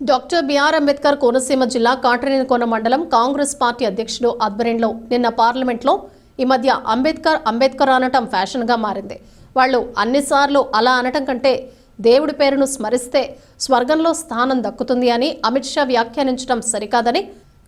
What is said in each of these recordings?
Doctor BR Ambedkar Konaseema జిల్లా కాటరేనికోన మండలం Congress party అధ్యక్షుడు ఆధ్వర్యంలో నిన్న పార్లమెంట్లో ఈ మధ్య అంబేద్కర్ అంబేద్కర్ అనటం ఫ్యాషన్గా మారింది. వాళ్ళు అన్నిసార్లు అలా అనటం కంటే దేవుడి పేరును స్మరిస్తే స్వర్గంలో స్థానం దక్కుతుంది అని అమిత్ షా వ్యాఖ్యానించడం సరికాదని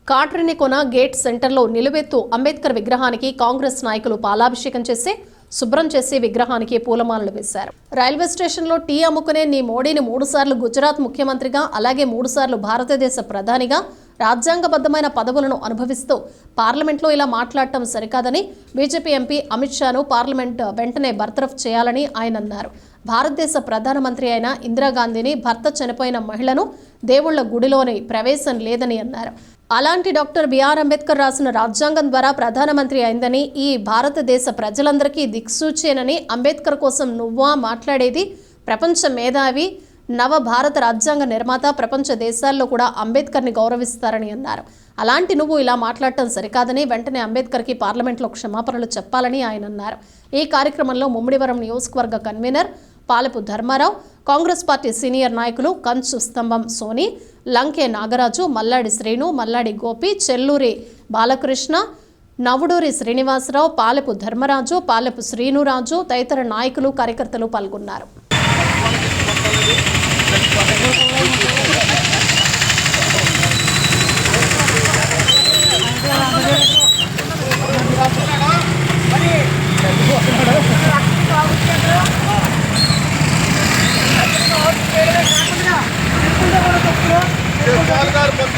కాట్రినికొన గేట్ సెంటర్లో నిలువెత్తు అంబేద్కర్ విగ్రహానికి కాంగ్రెస్ నాయకులు పాలాభిషేకం చేసి శుభ్రం చేసి విగ్రహానికి పూలమాలలు వేశారు. రైల్వే స్టేషన్లో టీ అమ్ముకునే నీ మోడీని మూడుసార్లు గుజరాత్ ముఖ్యమంత్రిగా అలాగే మూడుసార్లు భారతదేశ ప్రధానిగా రాజ్యాంగబద్ధమైన పదవులను అనుభవిస్తూ పార్లమెంట్లో ఇలా మాట్లాడటం సరికాదని బీజేపీ ఎంపీ అమిత్ షాను పార్లమెంట్ వెంటనే బర్తరఫ్ చేయాలని ఆయన అన్నారు. భారతదేశ ప్రధానమంత్రి అయిన ఇందిరాగాంధీని భర్త చనిపోయిన మహిళను దేవుళ్ళ గుడిలోని ప్రవేశం లేదని అన్నారు. అలాంటి డాక్టర్ బిఆర్ అంబేద్కర్ రాసిన రాజ్యాంగం ద్వారా ప్రధానమంత్రి అయిందని ఈ భారతదేశ ప్రజలందరికీ దిక్సూచేనని అంబేద్కర్ కోసం నువ్వా మాట్లాడేది? ప్రపంచ మేధావి నవ భారత రాజ్యాంగ నిర్మాత ప్రపంచ దేశాల్లో కూడా అంబేద్కర్ని గౌరవిస్తారని అన్నారు. అలాంటి నువ్వు ఇలా మాట్లాడటం సరికాదని వెంటనే అంబేద్కర్కి పార్లమెంట్లో క్షమాపణలు చెప్పాలని ఆయన అన్నారు. ఈ కార్యక్రమంలో ముమ్మిడివరం నియోజకవర్గ convener Palapu Dharmarao Congress party senior నాయకులు కంచు స్తంభం సోని లంకే నాగరాజు మల్లాడి శ్రీను మల్లాడి గోపి చెల్లూరి బాలకృష్ణ నవుడూరి శ్రీనివాసరావు పాలపు ధర్మరాజు పాలెపు శ్రీనురాజు తదితర నాయకులు కార్యకర్తలు పాల్గొన్నారు. అంబేద్కర్